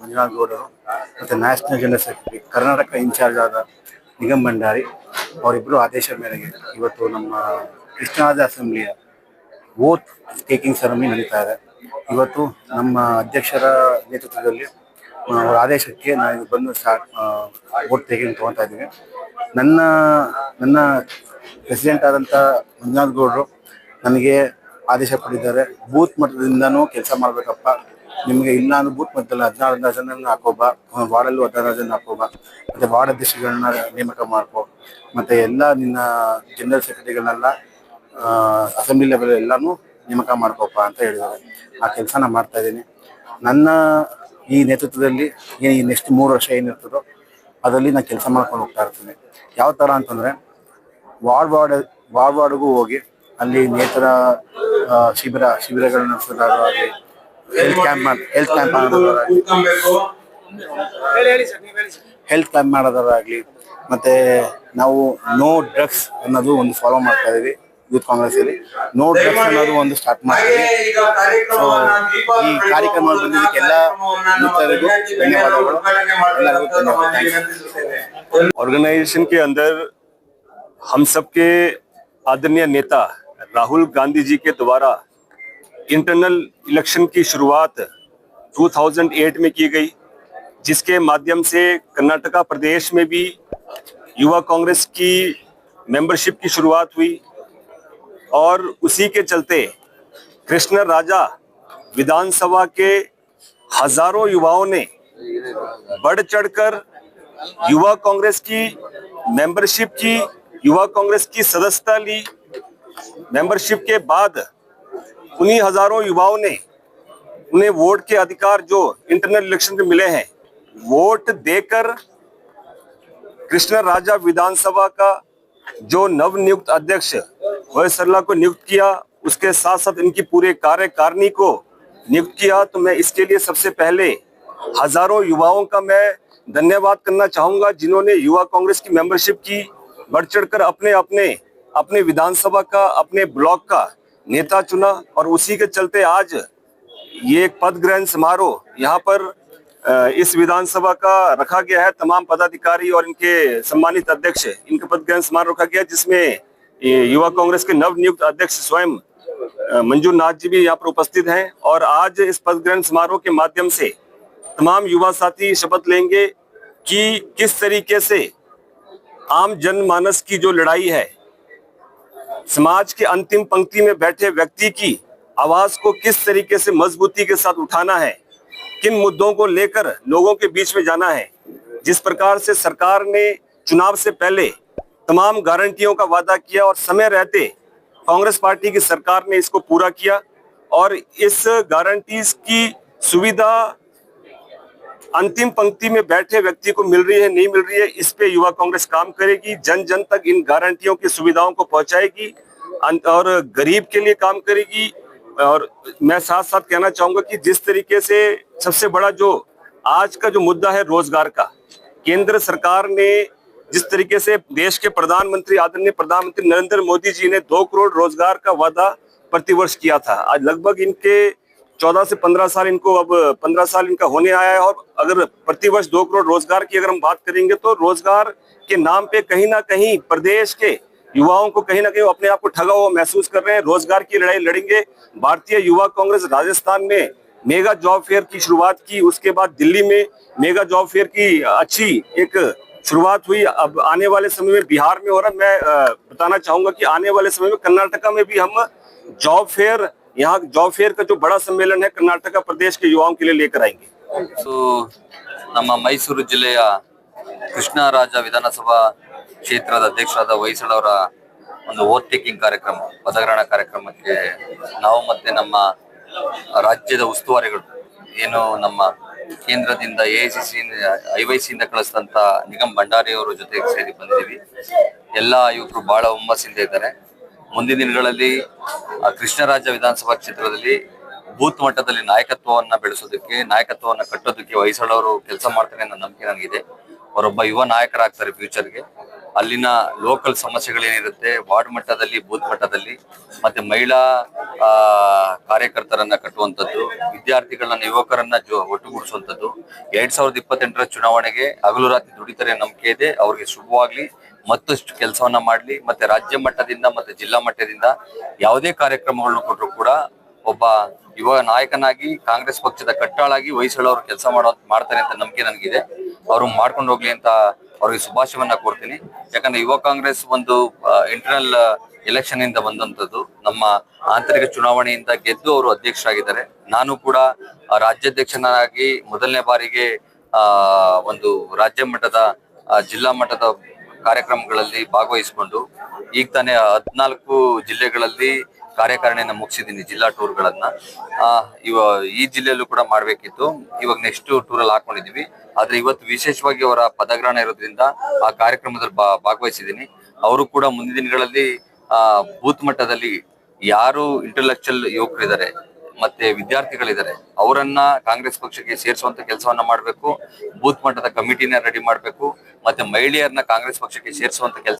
ಮಂಜುನಾಥ್ ಗೌಡರು ಮತ್ತು national general secretary Karnataka in charge ಆದ ನಿಗಮ್ ಭಂಡಾರಿ ಅವರಿಬ್ಬರು ಆದೇಶದ ಮೇರೆಗೆ ಇವತ್ತು ನಮ್ಮ ಕೃಷ್ಣರಾಜ ಅಸೆಂಬ್ಲಿಯ ಓತ್ ಟೇಕಿಂಗ್ ಸೆರೆಮನಿ ನಡೀತಾ ಇದೆ. ಇವತ್ತು ನಮ್ಮ ಅಧ್ಯಕ್ಷರ ನೇತೃತ್ವದಲ್ಲಿ ಅವರ ಆದೇಶಕ್ಕೆ ನಾನು ಬಂದು ಸ್ಟಾರ್ಟ್ ಓಟ್ ಟೇಕಿಂಗ್ ತೊಗೊತಾ ಇದ್ದೀವಿ ನನ್ನ ನನ್ನ ಪ್ರೆಸಿಡೆಂಟ್ ಆದಂಥ ಮಂಜುನಾಥ್ ಗೌಡರು ನನಗೆ ಆದೇಶ ಕೊಟ್ಟಿದ್ದಾರೆ. ಬೂತ್ ಮಟ್ಟದಿಂದನೂ ಕೆಲಸ ಮಾಡಬೇಕಪ್ಪ. ನಿಮಗೆ ಇಲ್ಲ ಅಂದ್ರೆ ಮತ್ತೆ ಹದಿನಾರು ಹದಿನಾರು ಹಾಕೋಬಾ ವಾರ್ಡಲ್ಲೂ ಹದಿನಾರು ಜನ ಹಾಕೋಬ ಮತ್ತೆ ವಾರ್ಡ್ ಅಧ್ಯಕ್ಷಗಳನ್ನ ನೇಮಕ ಮಾಡ್ಕೋ. ಮತ್ತೆ ಎಲ್ಲ ನಿನ್ನ ಜನರಲ್ ಸೆಕ್ರೆಟರಿಗಳನ್ನೆಲ್ಲ ಅಸೆಂಬ್ಲಿ ಲೆವೆಲ್ ಎಲ್ಲಾನು ನೇಮಕ ಮಾಡ್ಕೋಪ ಅಂತ ಹೇಳಿದ್ದಾರೆ. ಆ ಕೆಲಸನ ಮಾಡ್ತಾ ಇದ್ದೀನಿ. ನನ್ನ ಈ ನೇತೃತ್ವದಲ್ಲಿ ಏನು ಈ ನೆಕ್ಸ್ಟ್ ಮೂರು ವರ್ಷ ಏನಿರ್ತದೋ ಅದರಲ್ಲಿ ನಾನು ಕೆಲಸ ಮಾಡ್ಕೊಂಡು ಹೋಗ್ತಾ ಇರ್ತೀನಿ. ಯಾವ ಥರ ಅಂತಂದರೆ, ವಾರ್ಡ್ ವಾರ್ಡ್ ವಾರ್ಡ್ ವಾರ್ಡ್ಗೂ ಹೋಗಿ ಅಲ್ಲಿ ನೇತರ ಶಿಬಿರ, ಶಿಬಿರಗಳನ್ನ ನಡೆಸೋದಾಗಲಿ ಹೆಲ್ತ್ ಕ್ಯಾಂಪ್ ಮಾಡಿ ಹೆಲ್ತ್ ಕ್ಯಾಂಪ್ ಮಾಡೋದಾಗಲಿ ಹೆಲ್ತ್ ಕ್ಯಾಂಪ್ ಮಾಡೋದಾಗಲಿ ಮತ್ತೆ ನಾವು ನೋ ಡ್ರಗ್ಸ್ ಅನ್ನೋದು ಒಂದು ಫಾಲೋ ಮಾಡ್ತಾ ಇದೀವಿ ಯೂತ್ ಕಾಂಗ್ರೆಸ್ ಅಲ್ಲಿ ನೋ ಡ್ರಗ್ಸ್ ಅನ್ನೋದು ಒಂದು ಸ್ಟಾರ್ಟ್ ಮಾಡ್ತೀವಿ ಸೊ ಈ ಕಾರ್ಯಕ್ರಮ ಬಂದಿದ್ದಕ್ಕೆಲ್ಲ ಮಿತ್ರರಿಗೂ ಧನ್ಯವಾದಗಳು ಎಲ್ಲರಿಗೂ ಧನ್ಯವಾದ Thank you. ऑर्गेनाइजेशन के अंदर हम सबके आदरणीय नेता राहुल गांधी जी के द्वारा इंटरनल इलेक्शन की शुरुआत 2008 में की गई, जिसके माध्यम से कर्नाटका प्रदेश में भी युवा कांग्रेस की मेंबरशिप की शुरुआत हुई और उसी के चलते कृष्ण राजा विधानसभा के हज़ारों युवाओं ने बढ़ चढ़कर युवा कांग्रेस की मेंबरशिप की, युवा कांग्रेस की सदस्यता ली। मेंबरशिप के बाद उन्हीं हज़ारों युवाओं ने उन्हें वोट के अधिकार जो इंटरनल इलेक्शन में मिले हैं, वोट देकर कृष्ण राजा विधानसभा का जो नवनियुक्त अध्यक्ष वह सरला को नियुक्त किया, उसके साथ साथ इनकी पूरे कार्यकारिणी को नियुक्त किया तो मैं इसके लिए सबसे पहले हज़ारों युवाओं का मैं धन्यवाद करना चाहूँगा, जिन्होंने युवा कांग्रेस की मेंबरशिप की, बढ़ चढ़कर अपने अपने अपने विधानसभा का, अपने ब्लॉक का नेता चुना और उसी के चलते आज ये एक पद ग्रहण समारोह यहाँ पर इस विधानसभा का रखा गया है। तमाम पदाधिकारी और इनके सम्मानित अध्यक्ष, इनका पद ग्रहण समारोह रखा गया जिसमें युवा कांग्रेस के नव नियुक्त अध्यक्ष स्वयं मंजूर नाथ जी भी यहाँ पर उपस्थित हैं। और आज इस पद ग्रहण समारोह के माध्यम से तमाम युवा साथी शपथ लेंगे कि किस तरीके से आम जनमानस की जो लड़ाई है समाज के अंतिम पंक्ति में बैठे व्यक्ति की आवाज़ को किस तरीके से मजबूती के साथ उठाना है? किन मुद्दों को लेकर लोगों के बीच में जाना है? जिस प्रकार से सरकार ने चुनाव से पहले तमाम गारंटियों का वादा किया और समय रहते कांग्रेस पार्टी की सरकार ने इसको पूरा किया और इस गारंटीज की सुविधा अंतिम पंक्ति में बैठे व्यक्ति को मिल रही है, नहीं मिल रही है, इस पे युवा कांग्रेस काम करेगी जन जन तक इन गारंटियों की सुविधाओं को पहुंचाएगी और गरीब के लिए काम करेगी, और मैं साथ साथ कहना चाहूँगा कि जिस तरीके से सबसे बड़ा जो आज का जो मुद्दा है रोज़गार का, केंद्र सरकार ने जिस तरीके से देश के प्रधानमंत्री, आदरणीय प्रधानमंत्री नरेंद्र मोदी जी ने दो करोड़ रोज़गार का वादा प्रतिवर्ष किया था, आज लगभग इनके चौदह से पंद्रह साल इनको अब पंद्रह साल इनका होने आया है और अगर प्रतिवर्ष दो करोड़ रोज़गार की अगर हम बात करेंगे तो रोज़गार के नाम पे कहीं ना कहीं प्रदेश के युवाओं को कहीं ना कहीं अपने आप को ठगा हुआ महसूस कर रहे हैं। रोज़गार की लड़ाई लड़ेंगे। भारतीय युवा कांग्रेस राजस्थान में मेगा जॉब फेयर की शुरुआत की। उसके बाद दिल्ली में मेगा जॉब फेयर की अच्छी एक शुरुआत हुई। अब आने वाले समय में बिहार में हो रहा। मैं बताना चाहूँगा कि आने वाले समय में कर्नाटका में भी हम जॉब फेयर यहाँ जॉब फेयर का जो बड़ा सम्मेलन है कर्नाटका प्रदेश के युवाओं के लिए लेकर आएंगे ಸೊ ನಮ್ಮ ಮೈಸೂರು ಜಿಲ್ಲೆಯ ಕೃಷ್ಣರಾಜ ವಿಧಾನಸಭಾ ಕ್ಷೇತ್ರದ ಅಧ್ಯಕ್ಷರಾದ ಹೊಯ್ಸಳ ಅವರ ಒಂದು ಓಟ್ ಟೇಕಿಂಗ್ ಕಾರ್ಯಕ್ರಮ ಪದಗ್ರಹಣ ಕಾರ್ಯಕ್ರಮಕ್ಕೆ ನಾವು ಮತ್ತೆ ನಮ್ಮ ರಾಜ್ಯದ ಉಸ್ತುವಾರಿಗಳು ಏನು ನಮ್ಮ ಕೇಂದ್ರದಿಂದ A I C C I Y ಸಿಯಿಂದ ಕಳಿಸಿದಂತ ನಿಗಮ್ ಭಂಡಾರಿ ಅವರ ಜೊತೆಗೆ ಸೇರಿ ಬಂದಿದ್ದೀವಿ ಎಲ್ಲ ಯುವಕರು ಬಹಳ ಹುಮ್ಮಸ್ಸಿಂದ ಇದ್ದಾರೆ ಮುಂದಿನ ದಿನಗಳಲ್ಲಿ ಕೃಷ್ಣರಾಜ ವಿಧಾನಸಭಾ ಕ್ಷೇತ್ರದಲ್ಲಿ ಬೂತ್ ಮಟ್ಟದಲ್ಲಿ ನಾಯಕತ್ವವನ್ನ ಬೆಳೆಸೋದಕ್ಕೆ, ನಾಯಕತ್ವವನ್ನ ಕಟ್ಟೋದಕ್ಕೆ ಹೊಯ್ಸಳವರು ಕೆಲಸ ಮಾಡ್ತಾರೆ ಅನ್ನೋ ನಂಬಿಕೆ ನನಗಿದೆ. ಅವರೊಬ್ಬ ಯುವ ನಾಯಕರಾಗ್ತಾರೆ ಫ್ಯೂಚರ್ಗೆ. ಅಲ್ಲಿನ ಲೋಕಲ್ ಸಮಸ್ಯೆಗಳೇನಿರುತ್ತೆ, ವಾರ್ಡ್ ಮಟ್ಟದಲ್ಲಿ, ಬೂತ್ ಮಟ್ಟದಲ್ಲಿ, ಮತ್ತೆ ಮಹಿಳಾ ಕಾರ್ಯಕರ್ತರನ್ನು ಕಾರ್ಯಕರ್ತರನ್ನ ಕಟ್ಟುವಂಥದ್ದು, ವಿದ್ಯಾರ್ಥಿಗಳನ್ನ, ಯುವಕರನ್ನ ಜೊ, ಒಟ್ಟುಗೂಡಿಸುವಂಥದ್ದು, ಎರಡ್ ಸಾವಿರದ ಇಪ್ಪತ್ತೆಂಟರ ಚುನಾವಣೆಗೆ ಹಗಲು ರಾತ್ರಿ ದುಡಿತಾರೆ ನಂಬಿಕೆ ಇದೆ. ಅವರಿಗೆ ಶುಭವಾಗ್ಲಿ. ಮತ್ತಷ್ಟು ಕೆಲಸವನ್ನ ಮಾಡ್ಲಿ, ಮತ್ತೆ ರಾಜ್ಯ ಮಟ್ಟದಿಂದ ಮತ್ತೆ ಜಿಲ್ಲಾ ಮಟ್ಟದಿಂದ ಯಾವುದೇ ಕಾರ್ಯಕ್ರಮಗಳನ್ನು ಕೊಟ್ಟರು ಕೂಡ ಒಬ್ಬ ಯುವ ನಾಯಕನಾಗಿ, ಕಾಂಗ್ರೆಸ್ ಪಕ್ಷದ ಕಟ್ಟಾಳಾಗಿ ವಹಿಸಳವರು ಕೆಲಸ ಮಾಡೋ ಮಾಡ್ತಾರೆ ಅಂತ ನಂಬಿಕೆ ನನಗಿದೆ. ಅವರು ಮಾಡ್ಕೊಂಡು ಹೋಗ್ಲಿ ಅಂತ ಅವ್ರಿಗೆ ಶುಭಾಶಯವನ್ನ ಕೊಡ್ತೀನಿ ಯಾಕಂದ್ರೆ ಯುವ ಕಾಂಗ್ರೆಸ್ ಒಂದು ಇಂಟರ್ನಲ್ ಎಲೆಕ್ಷನ್ ಇಂದ ಬಂದಂತದ್ದು ನಮ್ಮ ಆಂತರಿಕ ಚುನಾವಣೆಯಿಂದ ಗೆದ್ದು ಅವರು ಅಧ್ಯಕ್ಷರಾಗಿದ್ದಾರೆ. ನಾನು ಕೂಡ ರಾಜ್ಯಾಧ್ಯಕ್ಷನಾಗಿ ಮೊದಲನೇ ಬಾರಿಗೆ ಒಂದು ರಾಜ್ಯ ಮಟ್ಟದ ಜಿಲ್ಲಾ ಮಟ್ಟದ ಕಾರ್ಯಕ್ರಮಗಳಲ್ಲಿ ಭಾಗವಹಿಸಿಕೊಂಡು ಈಗ ತಾನೇ ಹದಿನಾಲ್ಕು ಜಿಲ್ಲೆಗಳಲ್ಲಿ ಕಾರ್ಯಕಾರಿಣಿಯನ್ನ ಮುಗಿಸಿದ್ದೀನಿ, ಜಿಲ್ಲಾ ಟೂರ್ಗಳನ್ನ ಇವ, ಈ ಜಿಲ್ಲೆಯಲ್ಲೂ ಕೂಡ ಮಾಡಬೇಕಿತ್ತು. ಇವಾಗ ನೆಕ್ಸ್ಟ್ ಟೂರ್ ಅಲ್ಲಿ ಆದರೆ ಇವತ್ತು ವಿಶೇಷವಾಗಿ ಅವರ ಪದಗ್ರಹಣ ಇರೋದ್ರಿಂದ ಆ ಕಾರ್ಯಕ್ರಮದಲ್ಲಿ ಭಾಗವಹಿಸಿದ್ದೀನಿ. ಅವರು ಕೂಡ ಮುಂದಿನ ದಿನಗಳಲ್ಲಿ ಬೂತ್ ಮಟ್ಟದಲ್ಲಿ ಯಾರು ಇಂಟೆಲೆಕ್ಚುಯಲ್ ಯುವಕರಿದ್ದಾರೆ ಮತ್ತೆ ವಿದ್ಯಾರ್ಥಿಗಳಿದ್ದಾರೆ, ಅವರನ್ನ ಕಾಂಗ್ರೆಸ್ ಪಕ್ಷಕ್ಕೆ ಸೇರಿಸುವಂತ ಕೆಲಸವನ್ನ ಮಾಡಬೇಕು, ಬೂತ್ ಮಟ್ಟದ ಕಮಿಟಿನ ರೆಡಿ ಮಾಡಬೇಕು, ಮತ್ತೆ ಮಹಿಳೆಯರನ್ನ ಕಾಂಗ್ರೆಸ್ ಪಕ್ಷಕ್ಕೆ ಸೇರಿಸುವಂತ ಕೆಲಸ